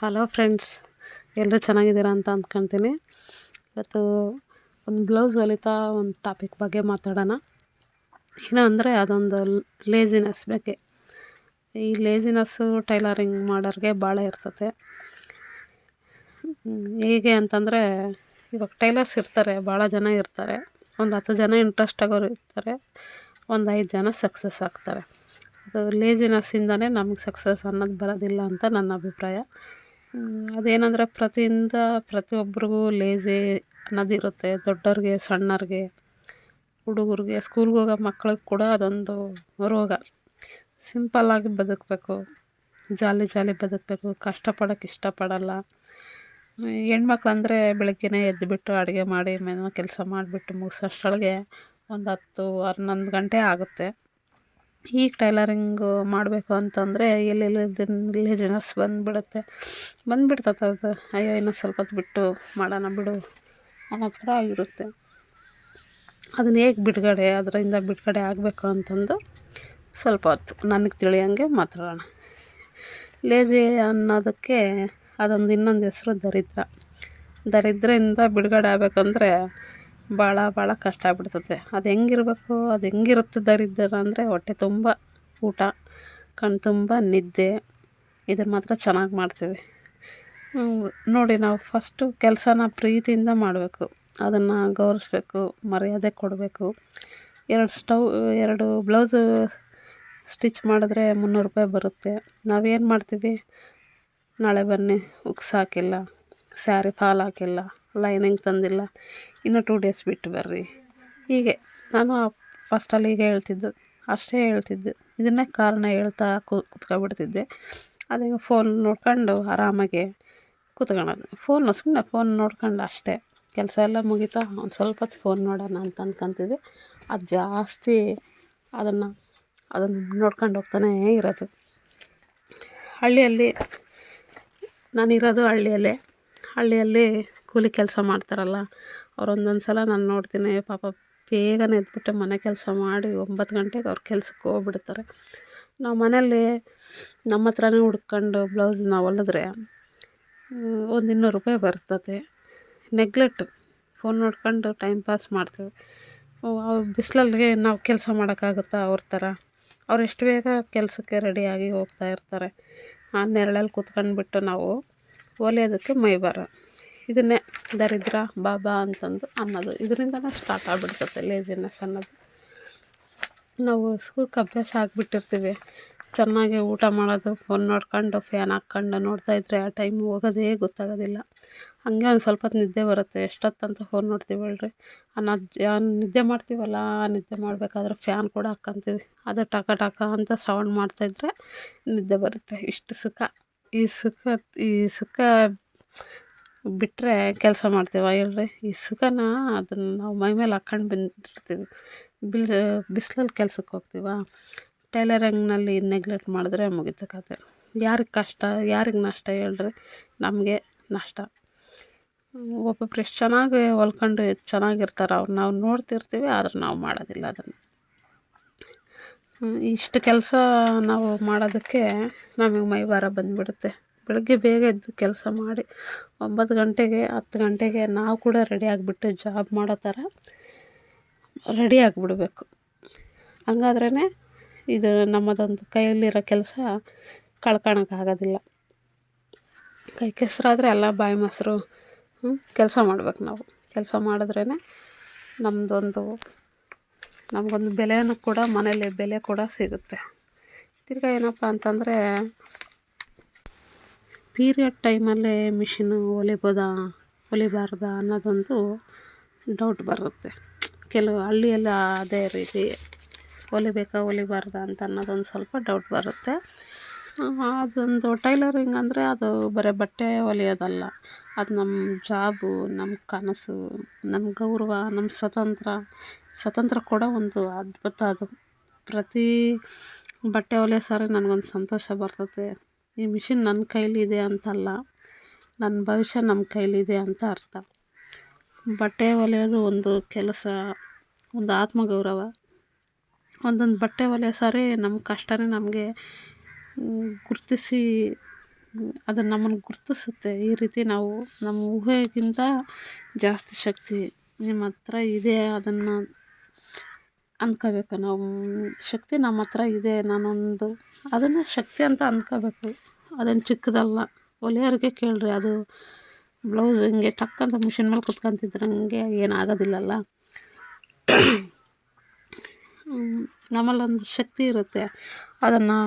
Hello friends ಎಲ್ಲರೂ ಚೆನ್ನಾಗಿದ್ದೀರಾ ಅಂತ ಅಂದ್ಕೊಳ್ತೀನಿ ಇವತ್ತು ಒಂದು ಬ್ಲೌಸ್ ಹೊಲಿತಾ ಒಂದು ಟಾಪಿಕ್ ಬಗ್ಗೆ ಮಾತಾಡೋಣ. ಏನು ಅಂದರೆ ಅದೊಂದು ಲೇಜಿನೆಸ್ ಬಗ್ಗೆ. ಈ ಲೇಜಿನೆಸ್ಸು ಟೈಲರಿಂಗ್ ಮಾಡೋರಿಗೆ ಭಾಳ ಇರ್ತದೆ ಹೇಗೆ ಅಂತಂದರೆ, ಇವಾಗ ಟೈಲರ್ಸ್ ಇರ್ತಾರೆ ಭಾಳ ಜನ ಇರ್ತಾರೆ. ಒಂದು ಹತ್ತು ಜನ ಇಂಟ್ರೆಸ್ಟ್ ಆಗೋರು ಇರ್ತಾರೆ, ಒಂದು ಐದು ಜನ ಸಕ್ಸಸ್ ಆಗ್ತಾರೆ. ಅದು ಲೇಜಿನೆಸ್ಸಿಂದನೇ ನಮಗೆ ಸಕ್ಸಸ್ ಅನ್ನೋದು ಬರೋದಿಲ್ಲ ಅಂತ ನನ್ನ ಅಭಿಪ್ರಾಯ. ಅದೇನಂದರೆ ಪ್ರತಿಯಿಂದ ಪ್ರತಿಯೊಬ್ಬರಿಗೂ ಲೇಜಿ ಅನ್ನೋದಿರುತ್ತೆ ದೊಡ್ಡವ್ರಿಗೆ, ಸಣ್ಣವ್ರಿಗೆ, ಹುಡುಗರಿಗೆ ಸ್ಕೂಲ್ಗೆ ಹೋಗೋ ಮಕ್ಳಿಗೆ ಕೂಡ ಅದೊಂದು ರೋಗ. ಸಿಂಪಲ್ಲಾಗಿ ಬದುಕಬೇಕು. ಜಾಲಿ ಜಾಲಿ ಬದುಕಬೇಕು. ಕಷ್ಟಪಡೋಕೆ ಇಷ್ಟಪಡಲ್ಲ. ಹೆಣ್ಮಕ್ಳು ಅಂದರೆ ಬೆಳಗ್ಗೆನೇ ಎದ್ದುಬಿಟ್ಟು ಅಡುಗೆ ಮಾಡಿ ಮನೆ ಕೆಲಸ ಮಾಡಿಬಿಟ್ಟು ಮುಗಿಸೋಷ್ಟ್ರೊಳಗೆ ಒಂದು ಹತ್ತು ಹನ್ನೊಂದು ಗಂಟೆ ಆಗುತ್ತೆ. ಈಗ ಟೈಲರಿಂಗು ಮಾಡಬೇಕು ಅಂತಂದರೆ ಎಲ್ಲೆಲ್ಲಿ ಜನಸ್ ಬಂದುಬಿಡುತ್ತೆ. ಬಂದುಬಿಡ್ತದೆ ಅದು. ಅಯ್ಯೋ, ಇನ್ನೂ ಸ್ವಲ್ಪ ಹೊತ್ತು ಬಿಟ್ಟು ಮಾಡೋಣ ಬಿಡು. ಅನ್ನೋ ಥರ ಆಗಿರುತ್ತೆ ಅದನ್ನ ಹೇಗೆ ಬಿಡುಗಡೆ, ಅದರಿಂದ ಬಿಡುಗಡೆ ಆಗಬೇಕು ಅಂತಂದು ಸ್ವಲ್ಪ ಹೊತ್ತು ನನಗೆ ತಿಳಿಯಂಗೆ ಮಾತಾಡೋಣ. ಲೇಜಿ ಅನ್ನೋದಕ್ಕೆ ಅದೊಂದು ಇನ್ನೊಂದು ಹೆಸರು ದರಿದ್ರ. ದರಿದ್ರಿಂದ ಬಿಡುಗಡೆ ಆಗಬೇಕಂದ್ರೆ ಭಾಳ ಭಾಳ ಕಷ್ಟ ಆಗ್ಬಿಡ್ತದೆ. ಅದು ಹೆಂಗಿರ್ಬೇಕು, ಅದು ಹೆಂಗಿರುತ್ತೆ ದರಿದ್ರ ಅಂದರೆ ಹೊಟ್ಟೆ ತುಂಬ ಊಟ ಕಣ್ಣು ತುಂಬ ನಿದ್ದೆ ಇದನ್ನು ಮಾತ್ರ ಚೆನ್ನಾಗಿ ಮಾಡ್ತೀವಿ. ನೋಡಿ ನಾವು ಫಸ್ಟು ಕೆಲಸನ ಪ್ರೀತಿಯಿಂದ ಮಾಡಬೇಕು. ಅದನ್ನು ಗೌರವಿಸ್ಬೇಕು ಮರ್ಯಾದೆ ಕೊಡಬೇಕು. ಎರಡು ಸ್ಟವ್ ಎರಡು ಬ್ಲೌಸು ಸ್ಟಿಚ್ ಮಾಡಿದ್ರೆ ಮುನ್ನೂರು ರೂಪಾಯಿ ಬರುತ್ತೆ. ನಾವೇನು ಮಾಡ್ತೀವಿ? ನಾಳೆ ಬನ್ನಿ, ಉಕ್ಸ್ ಹಾಕಿಲ್ಲ, ಸ್ಯಾರಿ ಫಾಲ್ ಹಾಕಿಲ್ಲ, ಲೈನಿಂಗ್ ತಂದಿಲ್ಲ. ಇನ್ನೂ ಟೂ ಡೇಸ್ ಬಿಟ್ಟು ಬರ್ರಿ. ಹೀಗೆ ನಾನು ಫಸ್ಟಲ್ಲಿ ಹೀಗೆ ಹೇಳ್ತಿದ್ದು, ಅಷ್ಟೇ ಹೇಳ್ತಿದ್ದು. ಇದನ್ನೇ ಕಾರಣ ಹೇಳ್ತಾ ಕೂತ್ಕೊಬಿಡ್ತಿದ್ದೆ ಅದೇ ಫೋನ್ ನೋಡ್ಕೊಂಡು ಆರಾಮಾಗಿ ಕೂತ್ಕೊಳ್ಳೋದು. ಫೋನ್ ಸುಮ್ಮನೆ ಫೋನ್ ನೋಡ್ಕೊಂಡು ಅಷ್ಟೇ. ಕೆಲಸ ಎಲ್ಲ ಮುಗಿತಾ ಒಂದು ಸ್ವಲ್ಪ ಫೋನ್ ನೋಡೋಣ ಅಂತ ಅಂದ್ಕೊಂತಿದ್ದೆ ಅದು ಜಾಸ್ತಿ ಅದನ್ನು ಅದನ್ನು ನೋಡ್ಕೊಂಡು ಹೋಗ್ತಾನೇ ಇರೋದು. ಹಳ್ಳಿಯಲ್ಲಿ, ನಾನಿರೋದು ಹಳ್ಳಿಯಲ್ಲೇ. ಹಳ್ಳಿಯಲ್ಲಿ ಕೂಲಿ ಕೆಲಸ ಮಾಡ್ತಾರಲ್ಲ ಅವ್ರು ಒಂದೊಂದು ಸಲ ನಾನು ನೋಡ್ತೀನಿ ಪಾಪ ಬೇಗನೆ ಎದ್ಬಿಟ್ಟು ಮನೆ ಕೆಲಸ ಮಾಡಿ ಒಂಬತ್ತು ಗಂಟೆಗೆ ಅವ್ರ ಕೆಲ್ಸಕ್ಕೆ ಹೋಗ್ಬಿಡ್ತಾರೆ. ನಾವು ಮನೆಯಲ್ಲಿ ನಮ್ಮ ಹತ್ರನೇ ಹುಡ್ಕೊಂಡು ಬ್ಲೌಸ್ನ ಹೊಲಿದ್ರೆ ಒಂದು ಇನ್ನೂರು ರೂಪಾಯಿ ಬರ್ತದೆ. ನೆಗ್ಲೆಕ್ಟ್, ಫೋನ್ ನೋಡ್ಕೊಂಡು ಟೈಮ್ ಪಾಸ್ ಮಾಡ್ತೀವಿ. ಅವ್ರ ಬಿಸಿಲಲ್ಲಿಗೆ ನಾವು ಕೆಲಸ ಮಾಡೋಕ್ಕಾಗುತ್ತಾ ಅವ್ರ ಥರ ಅವ್ರು ಎಷ್ಟು ಬೇಗ ಕೆಲಸಕ್ಕೆ ರೆಡಿಯಾಗಿ ಹೋಗ್ತಾ ಇರ್ತಾರೆ? ಆ ನೆರಳಲ್ಲಿ ಕೂತ್ಕೊಂಡ್ಬಿಟ್ಟು ನಾವು ಹೊಲಿಯೋದಕ್ಕೆ ಮೈ ಬರ ಇದನ್ನೇ ದರಿದ್ರ ಬಾಬಾ ಅಂತಂದು ಅನ್ನೋದು. ಇದರಿಂದನೇ ಸ್ಟಾರ್ಟ್ ಆಗ್ಬಿಡ್ತೈತೆ ಲೇಜಿನೆಸ್ ಅನ್ನೋದು. ನಾವು ಸುಖಕ್ಕೆ ಅಭ್ಯಾಸ ಆಗಿಬಿಟ್ಟಿರ್ತೀವಿ. ಚೆನ್ನಾಗಿ ಊಟ ಮಾಡೋದು ಫೋನ್ ನೋಡ್ಕೊಂಡು ಫ್ಯಾನ್ ಹಾಕ್ಕೊಂಡು ನೋಡ್ತಾಯಿದ್ರೆ ಆ ಟೈಮ್ ಹೋಗೋದೇ ಗೊತ್ತಾಗೋದಿಲ್ಲ. ಹಂಗೆ ಒಂದು ಸ್ವಲ್ಪ ಹೊತ್ತು ನಿದ್ದೆ ಬರುತ್ತೆ. ಎಷ್ಟೊತ್ತಂತ ಫೋನ್ ನೋಡ್ತೀವಿ ಹೇಳ್ರಿ ಅನ್ನೋದು ನಿದ್ದೆ ಮಾಡ್ತೀವಲ್ಲ ನಿದ್ದೆ ಮಾಡಬೇಕಾದ್ರೆ ಫ್ಯಾನ್ ಕೂಡ ಹಾಕ್ಕೊಂತೀವಿ. ಅದು ಟಕ ಟಕ ಅಂತ ಸೌಂಡ್ ಮಾಡ್ತಾಯಿದ್ರೆ ನಿದ್ದೆ ಬರುತ್ತೆ. ಇಷ್ಟು ಸುಖ. ಈ ಸುಖ ಈ ಸುಖ ಬಿಟ್ಟರೆ ಕೆಲಸ ಮಾಡ್ತೀವ ಹೇಳ್ರಿ ಈ ಸುಖನ, ಅದನ್ನು ನಾವು ಮೈ ಮೇಲೆ ಹಾಕ್ಕೊಂಡು ಬಂದಿರ್ತೀವಿ. ಬಿಲ್ ಬಿಸ್ಲಲ್ಲಿ ಕೆಲ್ಸಕ್ಕೆ ಹೋಗ್ತೀವ? ಟೈಲರಿಂಗ್ನಲ್ಲಿ ನೆಗ್ಲೆಕ್ಟ್ ಮಾಡಿದ್ರೆ ಮುಗೀತು ಕತೆ. ಯಾರಿಗೆ ಕಷ್ಟ, ಯಾರಿಗೆ ನಷ್ಟ ಹೇಳ್ರಿ? ನಮಗೆ ನಷ್ಟ. ಒಬ್ಬೊಬ್ರು ಎಷ್ಟು ಚೆನ್ನಾಗಿ ಹೊಲ್ಕೊಂಡು ಚೆನ್ನಾಗಿರ್ತಾರೆ, ಅವ್ರು ನಾವು ನೋಡ್ತಿರ್ತೀವಿ, ಆದ್ರೆ ನಾವು ಮಾಡೋದಿಲ್ಲ ಅದನ್ನು. ಇಷ್ಟು ಕೆಲಸ ನಾವು ಮಾಡೋದಕ್ಕೆ ನಮಗೆ ಮೈ ಭಾರ ಬಂದುಬಿಡುತ್ತೆ. ಬೆಳಗ್ಗೆ ಬೇಗ ಎದ್ದು ಕೆಲಸ ಮಾಡಿ ಒಂಬತ್ತು ಗಂಟೆಗೆ, ಹತ್ತು ಗಂಟೆಗೆ ನಾವು ಕೂಡ ರೆಡಿ ಆಗಿಬಿಟ್ಟು ಜಾಬ್ ಮಾಡೋ ಥರ ರೆಡಿ ಆಗಿಬಿಡ್ಬೇಕು. ಹಂಗಾದ್ರೇ ಇದು ನಮ್ಮದೊಂದು ಕೈಯಲ್ಲಿರೋ ಕೆಲಸ ಕಳ್ಕೊಳಕ್ಕಾಗೋದಿಲ್ಲ ಕೈ ಕೆಸರಾದರೆ ಎಲ್ಲ ಬಾಯಿ ಮೊಸರು ಕೆಲಸ ಮಾಡ್ಬೇಕು ನಾವು. ಕೆಲಸ ಮಾಡಿದ್ರೇ ನಮ್ಮದೊಂದು ನಮಗೊಂದು ಬೆಲೆಯೂ ಕೂಡ ಮನೇಲಿ ಬೆಲೆ ಕೂಡ ಸಿಗುತ್ತೆ. ತಿರ್ಗಾ ಏನಪ್ಪ ಅಂತಂದರೆ ಪೀರಿಯಡ್ ಟೈಮಲ್ಲೇ ಮಿಷಿನು ಹೊಲಿಬೋದಾ, ಹೊಲಿಬಾರ್ದಾ ಅನ್ನೋದೊಂದು ಡೌಟ್ ಬರುತ್ತೆ. ಕೆಲವು ಹಳ್ಳಿಯೆಲ್ಲ ಅದೇ ರೀತಿ ಹೊಲಿಬೇಕಾ, ಹೊಲಿಬಾರ್ದಾ ಅಂತ ಅನ್ನೋದೊಂದು ಸ್ವಲ್ಪ ಡೌಟ್ ಬರುತ್ತೆ. ಅದೊಂದು ಟೈಲರಿಂಗ್ ಅಂದರೆ ಅದು ಬರೀ ಬಟ್ಟೆ ಹೊಲಿಯೋದಲ್ಲ. ಅದು ನಮ್ಮ ಜಾಬು, ನಮ್ಮ ಕನಸು, ನಮ್ಮ ಗೌರವ, ನಮ್ಮ ಸ್ವತಂತ್ರ ಸ್ವತಂತ್ರ ಕೂಡ ಒಂದು ಅದ್ಭುತ ಅದು. ಪ್ರತಿ ಬಟ್ಟೆ ಹೊಲಿಯೋ ಸಾರಿ ನನಗೊಂದು ಸಂತೋಷ ಬರ್ತದೆ. ಈ ಮಿಷಿನ್ ನನ್ನ ಕೈಲಿದೆ ಅಂತಲ್ಲ, ನನ್ನ ಭವಿಷ್ಯ ನಮ್ಮ ಕೈಲಿದೆ ಅಂತ ಅರ್ಥ. ಬಟ್ಟೆ ಹೊಲಿಯೋದು ಒಂದು ಕೆಲಸ, ಒಂದು ಆತ್ಮಗೌರವ. ಒಂದೊಂದು ಬಟ್ಟೆ ಹೊಲಿಯೋ ಸಾರಿ ನಮ್ಮ ಕಷ್ಟನೇ ನಮಗೆ ಗುರುತಿಸಿ, ಅದನ್ನು ನಮ್ಮನ್ನು ಗುರುತಿಸುತ್ತೆ. ಈ ರೀತಿ ನಾವು ನಮ್ಮ ಊಹೆಗಿಂತ ಜಾಸ್ತಿ ಶಕ್ತಿ ನಿಮ್ಮ ಹತ್ರ ಇದೆ, ಅದನ್ನು ಅಂದ್ಕೋಬೇಕು ನಾವು ಶಕ್ತಿ ನಮ್ಮ ಹತ್ರ ಇದೆ, ನಾನೊಂದು ಅದನ್ನು ಶಕ್ತಿ ಅಂತ ಅಂದ್ಕೋಬೇಕು ಅದೇನು ಚಿಕ್ಕದಲ್ಲ. ಹೊಲಿಯೋರ್ಗೆ ಕೇಳಿರಿ, ಅದು ಬ್ಲೌಸ್ ಹಿಂಗೆ ಟಕ್ ಅಂತ ಮಿಷಿನ್ ಮೇಲೆ ಕುತ್ಕೊಂತಿದ್ರಂಗೆ ಏನು ಆಗೋದಿಲ್ಲಲ್ಲ ನಮ್ಮಲ್ಲೊಂದು ಶಕ್ತಿ ಇರುತ್ತೆ. ಅದನ್ನು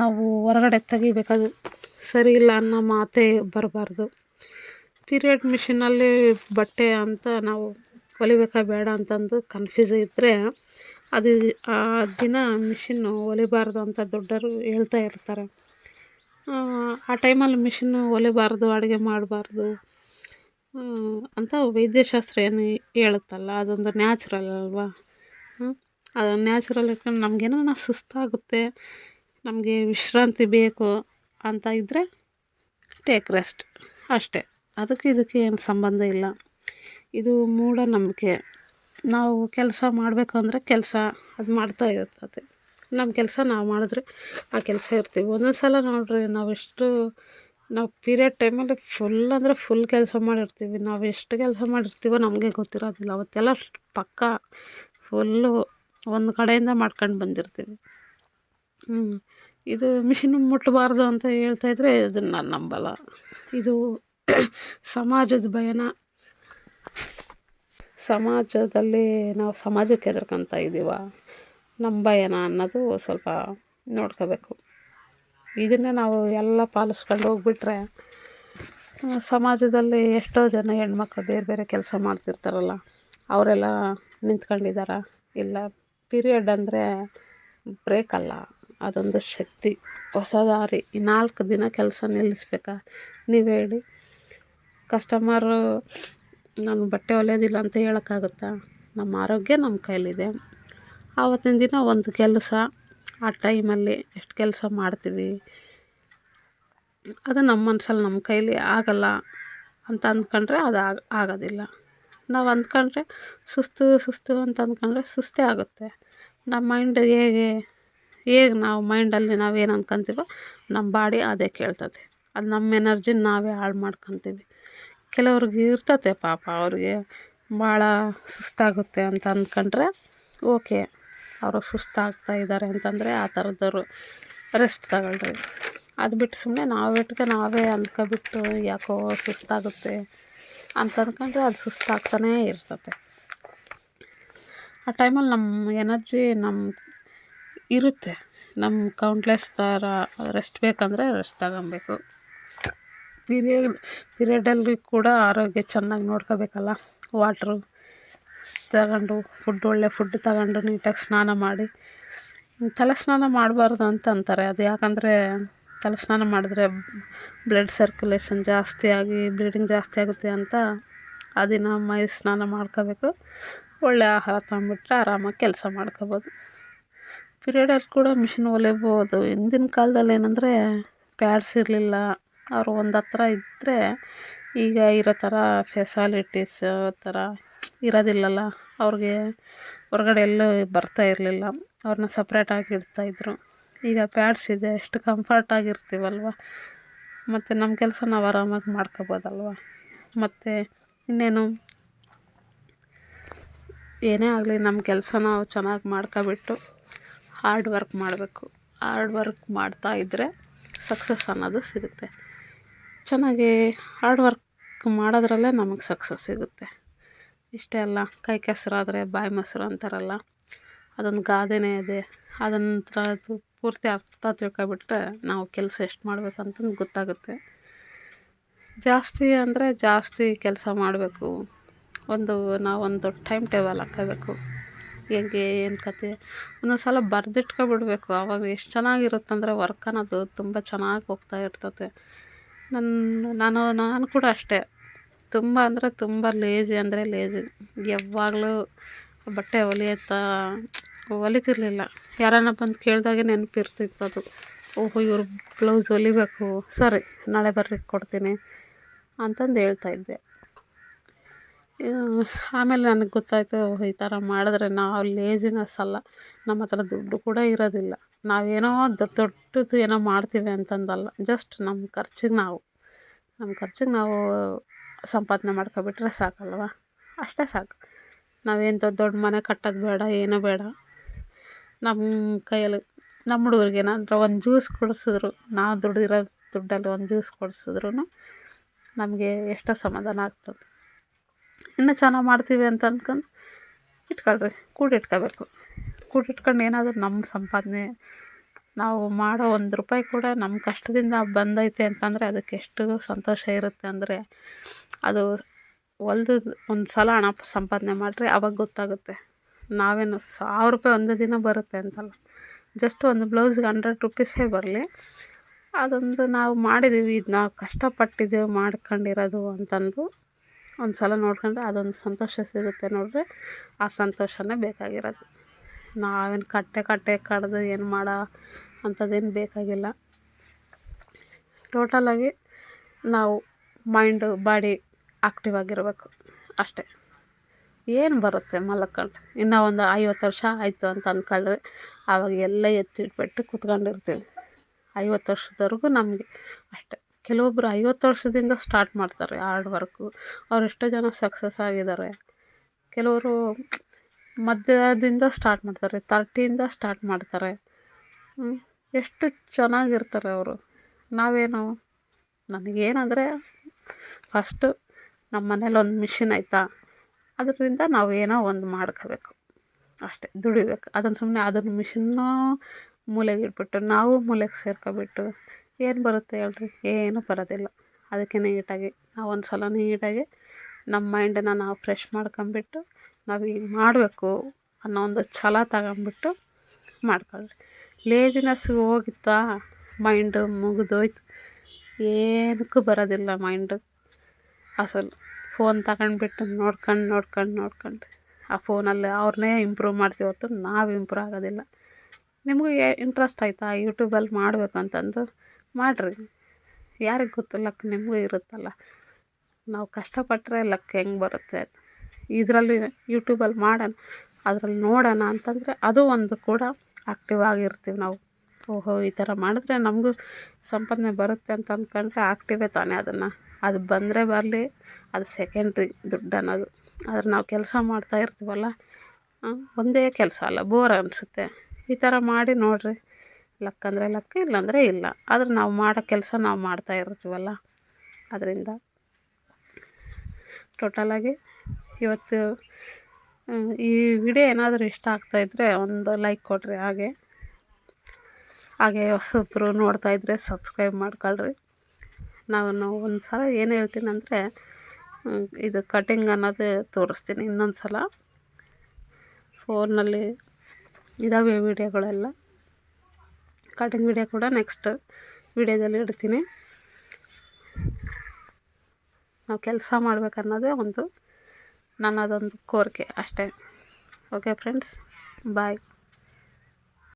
ನಾವು ಹೊರಗಡೆ ತೆಗಿಬೇಕದು ಸರಿ ಇಲ್ಲ ಅನ್ನೋ ಮಾತೇ ಬರಬಾರ್ದು. ಪೀರಿಯಡ್ ಮಿಷಿನಲ್ಲಿ ಬಟ್ಟೆ ಅಂತ ನಾವು ಹೊಲಿಬೇಕಾ ಬೇಡ ಅಂತಂದು ಕನ್ಫ್ಯೂಸ್ ಇದ್ದರೆ ಅದು ಆ ದಿನ ಮಿಷಿನ್ನು ಹೊಲಿಬಾರ್ದು ಅಂತ ದೊಡ್ಡವರು ಹೇಳ್ತಾ ಇರ್ತಾರೆ. ಆ ಟೈಮಲ್ಲಿ ಮಿಷಿನ್ನು ಹೊಲಿಬಾರ್ದು, ಅಡುಗೆ ಮಾಡಬಾರ್ದು ಅಂತ ವೈದ್ಯಶಾಸ್ತ್ರ ಏನು ಹೇಳುತ್ತಲ್ಲ, ಅದೊಂದು ನ್ಯಾಚುರಲ್ ಅಲ್ವಾ? ಅದು ನ್ಯಾಚುರಲ್ ಇಟ್ಕೊಂಡು ನಮಗೇನೋ ಸುಸ್ತಾಗುತ್ತೆ, ನಮಗೆ ವಿಶ್ರಾಂತಿ ಬೇಕು ಅಂತ ಇದ್ದರೆ ಟೇಕ್ ರೆಸ್ಟ್ ಅಷ್ಟೇ. ಅದಕ್ಕೆ ಇದಕ್ಕೆ ಏನು ಸಂಬಂಧ ಇಲ್ಲ. ಇದು ಮೂಢನಂಬಿಕೆ. ನಾವು ಕೆಲಸ ಮಾಡಬೇಕು ಅಂದರೆ ಕೆಲಸ ಅದು ಮಾಡ್ತಾ ಇರ್ತದೆ. ನಮ್ಮ ಕೆಲಸ ನಾವು ಮಾಡಿದ್ರೆ ಆ ಕೆಲಸ ಇರ್ತೀವಿ. ಒಂದೊಂದು ಸಲ ನೋಡಿರಿ ನಾವೆಷ್ಟು ನಾವು ಪೀರಿಯಡ್ ಟೈಮಲ್ಲಿ ಫುಲ್ ಅಂದರೆ ಫುಲ್ ಕೆಲಸ ಮಾಡಿರ್ತೀವಿ. ನಾವು ಎಷ್ಟು ಕೆಲಸ ಮಾಡಿರ್ತೀವೋ ನಮಗೆ ಗೊತ್ತಿರೋದಿಲ್ಲ. ಅವತ್ತೆಲ್ಲ ಪಕ್ಕ ಫುಲ್ಲು ಒಂದು ಕಡೆಯಿಂದ ಮಾಡ್ಕೊಂಡು ಬಂದಿರ್ತೀವಿ. ಇದು ಮಿಷಿನ್ ಮುಟ್ಟಬಾರ್ದು ಅಂತ ಹೇಳ್ತಾಯಿದ್ರೆ ಇದನ್ನು ನಾನು ನಂಬಲ್ಲ. ಇದು ಸಮಾಜದ ಭಯನ ಸಮಾಜದಲ್ಲಿ ನಾವು ಸಮಾಜಕ್ಕೆ ಹೆದರ್ಕೊಂತ ಇದ್ದೀವ ನಮ್ಮ ಭಯನ ಅನ್ನೋದು ಸ್ವಲ್ಪ ನೋಡ್ಕೋಬೇಕು. ಇದನ್ನೇ ನಾವು ಎಲ್ಲ ಪಾಲಿಸ್ಕೊಂಡು ಹೋಗ್ಬಿಟ್ರೆ ಸಮಾಜದಲ್ಲಿ ಎಷ್ಟೋ ಜನ ಹೆಣ್ಮಕ್ಳು ಬೇರೆ ಬೇರೆ ಕೆಲಸ ಮಾಡ್ತಿರ್ತಾರಲ್ಲ, ಅವರೆಲ್ಲ ನಿಂತ್ಕೊಂಡಿದ್ದಾರಾ ಇಲ್ಲ, ಪೀರಿಯಡ್ ಅಂದರೆ ಬ್ರೇಕ್ ಅಲ್ಲ ಅದೊಂದು ಶಕ್ತಿ. ಹೊಸ ದಾರಿ. ನಾಲ್ಕು ದಿನ ಕೆಲಸ ನಿಲ್ಲಿಸ್ಬೇಕಾ? ನೀವು ಹೇಳಿ. ಕಸ್ಟಮರು ನಾನು ಬಟ್ಟೆ ಹೊಲಿಯೋದಿಲ್ಲ ಅಂತ ಹೇಳೋಕ್ಕಾಗುತ್ತಾ? ನಮ್ಮ ಆರೋಗ್ಯ ನಮ್ಮ ಕೈಲಿದೆ ಆವತ್ತಿನ ದಿನ ಒಂದು ಕೆಲಸ, ಆ ಟೈಮಲ್ಲಿ ಎಷ್ಟು ಕೆಲಸ ಮಾಡ್ತೀವಿ? ಅದು ನಮ್ಮ ಮನಸಲ್ಲಿ, ನಮ್ಮ ಕೈಲಿ ಆಗಲ್ಲ ಅಂತ ಅಂದ್ಕೊಂಡ್ರೆ ಅದು ಆಗೋದಿಲ್ಲ. ನಾವು ಅಂದ್ಕೊಂಡ್ರೆ ಸುಸ್ತು ಸುಸ್ತು ಅಂತ ಅಂದ್ಕೊಂಡ್ರೆ ಸುಸ್ತೇ ಆಗುತ್ತೆ. ನಮ್ಮ ಮೈಂಡ್ ಹೇಗೆ ಹೇಗೆ ನಾವು ಮೈಂಡಲ್ಲಿ ನಾವೇನು ಅಂದ್ಕೊಂತೀವೋ ನಮ್ಮ ಬಾಡಿ ಅದೇ ಕೇಳ್ತದೆ. ಅದು ನಮ್ಮ ಎನರ್ಜಿನ ನಾವೇ ಹಾಳು ಮಾಡ್ಕೊತೀವಿ. ಕೆಲವ್ರಿಗೆ ಇರ್ತತೆ ಪಾಪ, ಅವ್ರಿಗೆ ಭಾಳ ಸುಸ್ತಾಗುತ್ತೆ ಅಂತ ಅಂದ್ಕೊಂಡ್ರೆ ಓಕೆ, ಅವರು ಸುಸ್ತಾಗ್ತಾ ಇದ್ದಾರೆ ಅಂತಂದರೆ ಆ ಥರದವರು ರೆಸ್ಟ್ ತಗೊಳ್ರಿ. ಅದು ಬಿಟ್ಟು ಸುಮ್ಮನೆ ನಾವಿಟ್ಗೆ ನಾವೇ ಅಂದ್ಕೊಬಿಟ್ಟು ಯಾಕೋ ಸುಸ್ತಾಗುತ್ತೆ ಅಂತ ಅಂದ್ಕೊಂಡ್ರೆ ಅದು ಸುಸ್ತಾಗ್ತಾನೇ ಇರ್ತತೆ. ಆ ಟೈಮಲ್ಲಿ ನಮ್ಮ ಎನರ್ಜಿ ನಮ್ಮ ಇರುತ್ತೆ ನಮ್ಮ ಕೌಂಟ್ಲೆಸ್ ಥರ ರೆಸ್ಟ್ ಬೇಕಂದರೆ ರೆಸ್ಟ್ ತಗೊಬೇಕು. ಪೀರಿಯಡ್ ಪೀರಿಯಡಲ್ಲಿ ಕೂಡ ಆರೋಗ್ಯ ಚೆನ್ನಾಗಿ ನೋಡ್ಕೋಬೇಕಲ್ಲ. ವಾಟ್ರು ತಗೊಂಡು, ಫುಡ್, ಒಳ್ಳೆ ಫುಡ್ ತಗೊಂಡು ನೀಟಾಗಿ ಸ್ನಾನ ಮಾಡಿ. ತಲೆ ಸ್ನಾನ ಮಾಡಬಾರ್ದು ಅಂತ ಅಂತಾರೆ. ಅದು ಯಾಕಂದರೆ ತಲೆ ಸ್ನಾನ ಮಾಡಿದ್ರೆ ಬ್ಲಡ್ ಸರ್ಕ್ಯುಲೇಷನ್ ಜಾಸ್ತಿ ಆಗಿ ಬ್ಲೀಡಿಂಗ್ ಜಾಸ್ತಿ ಆಗುತ್ತೆ ಅಂತ ಆ ದಿನ ಮೈ ಸ್ನಾನ ಮಾಡ್ಕೋಬೇಕು. ಒಳ್ಳೆ ಆಹಾರ ತಗೊಂಬಿಟ್ರೆ ಆರಾಮಾಗಿ ಕೆಲಸ ಮಾಡ್ಕೋಬೋದು. ಪಿರಿಯಡಲ್ಲಿ ಕೂಡ ಮಿಷಿನ್ ಹೊಲಿಬೋದು. ಹಿಂದಿನ ಕಾಲ್ದಲ್ಲಿ ಏನಂದರೆ ಪ್ಯಾಡ್ಸ್ ಇರಲಿಲ್ಲ. ಅವರು ಒಂದು ಹತ್ರ ಇದ್ದರೆ ಈಗ ಇರೋ ಥರ ಫೆಸಾಲಿಟೀಸ್ ಥರ ಇರೋದಿಲ್ಲಲ್ಲ. ಅವ್ರಿಗೆ ಹೊರ್ಗಡೆ ಎಲ್ಲೂ ಬರ್ತಾ ಇರಲಿಲ್ಲ. ಅವ್ರನ್ನ ಸಪ್ರೇಟಾಗಿ ಇಡ್ತಾಯಿದ್ರು ಈಗ ಪ್ಯಾಡ್ಸ್ ಇದೆ, ಎಷ್ಟು ಕಂಫರ್ಟಾಗಿರ್ತೀವಲ್ವ ಮತ್ತು ನಮ್ಮ ಕೆಲಸ ನಾವು ಆರಾಮಾಗಿ ಮಾಡ್ಕೋಬೋದಲ್ವ? ಮತ್ತು ಇನ್ನೇನು? ಏನೇ ಆಗಲಿ ನಮ್ಮ ಕೆಲಸ ನಾವು ಚೆನ್ನಾಗಿ ಮಾಡ್ಕೊಬಿಟ್ಟು ಹಾರ್ಡ್ ವರ್ಕ್ ಮಾಡಬೇಕು. ಹಾರ್ಡ್ ವರ್ಕ್ ಮಾಡ್ತಾ ಇದ್ದರೆ ಸಕ್ಸಸ್ ಅನ್ನೋದು ಸಿಗುತ್ತೆ. ಚೆನ್ನಾಗಿ ಹಾರ್ಡ್ ವರ್ಕ್ ಮಾಡೋದ್ರಲ್ಲೇ ನಮಗೆ ಸಕ್ಸಸ್ ಸಿಗುತ್ತೆ. ಇಷ್ಟೇ ಅಲ್ಲ, ಕೈ ಕೆಸರಾದರೆ ಬಾಯಿ ಮೊಸರು ಅಂತಾರಲ್ಲ, ಅದೊಂದು ಗಾದೆನೇ ಇದೆ. ಅದಂತರ ಅದು ಪೂರ್ತಿ ಅರ್ಥ ತಿಳ್ಕೊಬಿಟ್ರೆ ನಾವು ಕೆಲಸ ಎಷ್ಟು ಮಾಡ್ಬೇಕಂತಂದು ಗೊತ್ತಾಗುತ್ತೆ. ಜಾಸ್ತಿ ಅಂದರೆ ಜಾಸ್ತಿ ಕೆಲಸ ಮಾಡಬೇಕು. ಒಂದು ನಾವೊಂದು ಟೈಮ್ ಟೇಬಲ್ ಹಾಕ್ಕೋಬೇಕು. ಹೆಂಗೆ, ಏನು ಕತೆ, ಒಂದೊಂದು ಸಲ ಬರೆದಿಟ್ಕೊಬಿಡ್ಬೇಕು. ಆವಾಗ ಎಷ್ಟು ಚೆನ್ನಾಗಿರುತ್ತಂದ್ರೆ ವರ್ಕ್ ಅನ್ನೋದು ತುಂಬ ಚೆನ್ನಾಗಿ ಹೋಗ್ತಾ ಇರ್ತದೆ. ನನ್ನ ನಾನು ನಾನು ಕೂಡ ಅಷ್ಟೇ. ತುಂಬ ಅಂದರೆ ತುಂಬ ಲೇಜಿ ಅಂದರೆ ಲೇಜಿ ಯಾವಾಗಲೂ ಬಟ್ಟೆ ಹೊಲಿಯುತ್ತಾ ಹೊಲಿತಿರ್ಲಿಲ್ಲ ಯಾರಾನ ಬಂದು ಕೇಳಿದಾಗೆ ನೆನಪಿರ್ತಿತ್ತು ಅದು. ಓಹೋ, ಇವ್ರು ಬ್ಲೌಸ್ ಹೊಲಿಬೇಕು ಸರಿ, ನಾಳೆ ಬರ್ರಿ ಕೊಡ್ತೀನಿ ಅಂತಂದು ಹೇಳ್ತಾಯಿದ್ದೆ ಆಮೇಲೆ ನನಗೆ ಗೊತ್ತಾಯಿತು ಈ ಥರ ಮಾಡಿದ್ರೆ ನಾವು ಲೇಜಿನೆಸ್ ಅಲ್ಲ. ನಮ್ಮ ಹತ್ರ ದುಡ್ಡು ಕೂಡ ಇರೋದಿಲ್ಲ. ನಾವೇನೋ ದೊಡ್ಡ ದೊಡ್ಡದು ಏನೋ ಮಾಡ್ತೀವಿ ಅಂತಂದಲ್ಲ ಜಸ್ಟ್ ನಮ್ಮ ಖರ್ಚಿಗೆ ನಾವು ನಮ್ಮ ಖರ್ಚಿಗೆ ನಾವು ಸಂಪಾದನೆ ಮಾಡ್ಕೊಬಿಟ್ರೆ ಸಾಕಲ್ವ? ಅಷ್ಟೇ ಸಾಕು. ನಾವೇನು ದೊಡ್ಡ ದೊಡ್ಡ ಮನೆ ಕಟ್ಟೋದು ಬೇಡ, ಏನೂ ಬೇಡ. ನಮ್ಮ ಕೈಯಲ್ಲಿ ನಮ್ಮ ಹುಡುಗ್ರಿಗೆ ಏನಾದರೂ ಒಂದು ಜ್ಯೂಸ್ ಕೊಡಿಸಿದ್ರು, ನಾವು ದುಡ್ದಿರೋ ದುಡ್ಡಲ್ಲಿ ಒಂದು ಜ್ಯೂಸ್ ಕೊಡ್ಸಿದ್ರೂ ನಮಗೆ ಎಷ್ಟೋ ಸಮಾಧಾನ ಆಗ್ತದೆ. ಇನ್ನೂ ಚೆನ್ನಾಗಿ ಮಾಡ್ತೀವಿ ಅಂತ ಅಂದ್ಕೊಂಡು ಇಟ್ಕೊಳ್ರಿ ಕೂಡಿಟ್ಕೋಬೇಕು ಕೂಡಿಟ್ಕೊಂಡು ಏನಾದರೂ ನಮ್ಮ ಸಂಪಾದನೆ, ನಾವು ಮಾಡೋ ಒಂದು ರೂಪಾಯಿ ಕೂಡ ನಮ್ಮ ಕಷ್ಟದಿಂದ ಬಂದೈತೆ ಅಂತಂದರೆ ಅದಕ್ಕೆ ಎಷ್ಟು ಸಂತೋಷ ಇರುತ್ತೆ ಅಂದರೆ ಅದು ಹೊಲ್ದು ಒಂದು ಸಲ ಹಣ ಸಂಪಾದನೆ ಮಾಡಿರಿ ಅವಾಗ ಗೊತ್ತಾಗುತ್ತೆ. ನಾವೇನು ಸಾವಿರ ರೂಪಾಯಿ ಒಂದು ದಿನ ಬರುತ್ತೆ ಅಂತಲ್ಲ. ಜಸ್ಟ್ ಒಂದು ಬ್ಲೌಸ್ಗೆ ಹಂಡ್ರೆಡ್ ರುಪೀಸೇ ಬರಲಿ. ಅದೊಂದು ನಾವು ಮಾಡಿದ್ದೀವಿ ಇದು ನಾವು ಕಷ್ಟಪಟ್ಟಿದ್ದೇವೆ ಮಾಡ್ಕೊಂಡಿರೋದು ಅಂತಂದು ಒಂದು ಸಲ ನೋಡ್ಕೊಂಡ್ರೆ ಅದೊಂದು ಸಂತೋಷ ಸಿಗುತ್ತೆ ನೋಡಿರಿ ಆ ಸಂತೋಷನೇ ಬೇಕಾಗಿರೋದು. ನಾವೇನು ಕಟ್ಟೆ ಕಟ್ಟೆ ಕಡ್ದು ಏನು ಮಾಡೋ ಅಂಥದ್ದೇನು ಬೇಕಾಗಿಲ್ಲ. ಟೋಟಲಾಗಿ ನಾವು ಮೈಂಡು ಬಾಡಿ ಆಕ್ಟಿವ್ ಆಗಿರಬೇಕು ಅಷ್ಟೇ. ಏನು ಬರುತ್ತೆ ಮಲ್ಕೊಂಡು? ಇನ್ನೂ ಒಂದು ಐವತ್ತು ವರ್ಷ ಆಯಿತು ಅಂತ ಅಂದ್ಕೊಳ್ರಿ ಆವಾಗ ಎಲ್ಲ ಎತ್ತಿಟ್ಬಿಟ್ಟು ಕೂತ್ಕೊಂಡಿರ್ತೀವಿ. ಐವತ್ತು ವರ್ಷದವರೆಗೂ ನಮಗೆ ಅಷ್ಟೇ. ಕೆಲವೊಬ್ಬರು ಐವತ್ತು ವರ್ಷದಿಂದ ಸ್ಟಾರ್ಟ್ ಮಾಡ್ತಾರೆ ಹಾರ್ಡ್ ವರ್ಕು ಅವ್ರು ಎಷ್ಟೋ ಜನ ಸಕ್ಸಸ್ ಆಗಿದ್ದಾರೆ. ಕೆಲವರು ಮಧ್ಯದಿಂದ ಸ್ಟಾರ್ಟ್ ಮಾಡ್ತಾರೆ ತರ್ಟಿಯಿಂದ ಸ್ಟಾರ್ಟ್ ಮಾಡ್ತಾರೆ. ಎಷ್ಟು ಚೆನ್ನಾಗಿರ್ತಾರೆ ಅವರು. ನಾವೇನು, ನನಗೇನಂದರೆ ಫಸ್ಟು ನಮ್ಮ ಮನೇಲಿ ಒಂದು ಮಿಷಿನ್ ಆಯಿತಾ ಅದರಿಂದ ನಾವು ಏನೋ ಒಂದು ಮಾಡ್ಕೋಬೇಕು. ಅಷ್ಟೇ, ದುಡಿಬೇಕು. ಅದನ್ನು ಸುಮ್ಮನೆ ಅದನ್ನು ಮಿಷಿನ್ನೂ ಮೂಲೆಗೆ ಇಟ್ಬಿಟ್ಟು, ನಾವು ಮೂಲೆಗೆ ಸೇರ್ಕೊಬಿಟ್ಟು, ಏನು ಬರುತ್ತೆ ಹೇಳ್ರಿ? ಏನೂ ಬರೋದಿಲ್ಲ. ಅದಕ್ಕೆ ನೀಟಾಗಿ ನಾವು ಒಂದು ಸಲ ನೀಟಾಗಿ ನಮ್ಮ ಮೈಂಡನ್ನು ನಾವು ಫ್ರೆಶ್ ಮಾಡ್ಕೊಂಬಿಟ್ಟು ನಾವು ಹಿಂಗೆ ಮಾಡಬೇಕು ಅನ್ನೋ ಒಂದು ಛಲ ತಗೊಂಬಿಟ್ಟು ಮಾಡ್ಕೊಳ್ರಿ ಲೇಜಿನೆಸ್ ಹೋಗಿತ್ತಾ ಮೈಂಡು ಮುಗಿದೋಯ್ತು. ಏನಕ್ಕೂ ಬರೋದಿಲ್ಲ ಮೈಂಡು ಅಸಲು ಫೋನ್ ತಗೊಂಡ್ಬಿಟ್ಟು ನೋಡ್ಕೊಂಡು ನೋಡ್ಕೊಂಡು ನೋಡ್ಕೊಂಡು ಆ ಫೋನಲ್ಲಿ ಅವ್ರನ್ನೇ ಇಂಪ್ರೂವ್ ಮಾಡ್ತೀವಿ ಹೊರ್ತು ನಾವು ಇಂಪ್ರೂವ್ ಆಗೋದಿಲ್ಲ. ನಿಮಗೆ ಇಂಟ್ರೆಸ್ಟ್ ಆಯಿತಾ? ಯೂಟ್ಯೂಬಲ್ಲಿ ಮಾಡಬೇಕು ಅಂತಂದು ಮಾಡಿರಿ. ಯಾರಿಗೆ ಗೊತ್ತು ಲಕ್ ನಿಮಗೂ ಇರುತ್ತಲ್ಲ. ನಾವು ಕಷ್ಟಪಟ್ಟರೆ ಲಕ್ ಹೆಂಗೆ ಬರುತ್ತೆ ಇದರಲ್ಲಿ ಯೂಟ್ಯೂಬಲ್ಲಿ ಮಾಡೋಣ, ಅದ್ರಲ್ಲಿ ನೋಡೋಣ ಅಂತಂದರೆ ಅದು ಒಂದು ಕೂಡ ಆಕ್ಟಿವ್ ಆಗಿರ್ತೀವಿ ನಾವು. ಓಹೋ, ಈ ಥರ ಮಾಡಿದ್ರೆ ನಮಗೂ ಸಂಪಾದನೆ ಬರುತ್ತೆ ಅಂತ ಅಂದ್ಕೊಂಡ್ರೆ ಆ್ಯಕ್ಟಿವೇ ತಾನೇ ಅದನ್ನು. ಅದು ಬಂದರೆ ಬರಲಿ, ಅದು ಸೆಕೆಂಡ್ರಿ ದುಡ್ಡು ಅನ್ನೋದು. ಆದರೆ ನಾವು ಕೆಲಸ ಮಾಡ್ತಾ ಇರ್ತೀವಲ್ಲ ಒಂದೇ ಕೆಲಸ ಅಲ್ಲ ಬೋರ್ ಅನಿಸುತ್ತೆ. ಈ ಥರ ಮಾಡಿ ನೋಡಿರಿ. ಲಕ್ ಅಂದರೆ ಲಕ್ ಇಲ್ಲಾಂದರೆ ಇಲ್ಲ. ಆದ್ರೆ ನಾವು ಮಾಡೋ ಕೆಲಸ ನಾವು ಮಾಡ್ತಾ ಇರ್ತೀವಲ್ಲ. ಅದರಿಂದ ಟೋಟಲಾಗಿ ಇವತ್ತು ಈ ವಿಡಿಯೋ ಏನಾದರೂ ಇಷ್ಟ ಆಗ್ತಾಯಿದ್ರೆ ಒಂದು ಲೈಕ್ ಕೊಡಿರಿ ಹಾಗೆ. ಹಾಗೆ ಹೊಸಬ್ರು ನೋಡ್ತಾಯಿದ್ರೆ ಸಬ್ಸ್ಕ್ರೈಬ್ ಮಾಡ್ಕೊಳ್ರಿ. ನಾನು ಒಂದು ಸಲ ಏನು ಹೇಳ್ತೀನಿ ಅಂದರೆ ಇದು ಕಟಿಂಗ್ ಅನ್ನೋದು ತೋರಿಸ್ತೀನಿ ಇನ್ನೊಂದು ಸಲ ಫೋನಲ್ಲಿ ಇದ್ದಾವೆ ವಿಡಿಯೋಗಳೆಲ್ಲ. ಕಟಿಂಗ್ ವಿಡಿಯೋ ಕೂಡ ನೆಕ್ಸ್ಟ್ ವಿಡಿಯೋದಲ್ಲಿ ಇಡ್ತೀನಿ. ನಾವು ಕೆಲಸ ಮಾಡಬೇಕನ್ನೋದೇ ಒಂದು ನನ್ನದೊಂದು ಕೋರಿಕೆ ಅಷ್ಟೇ. Okay friends bye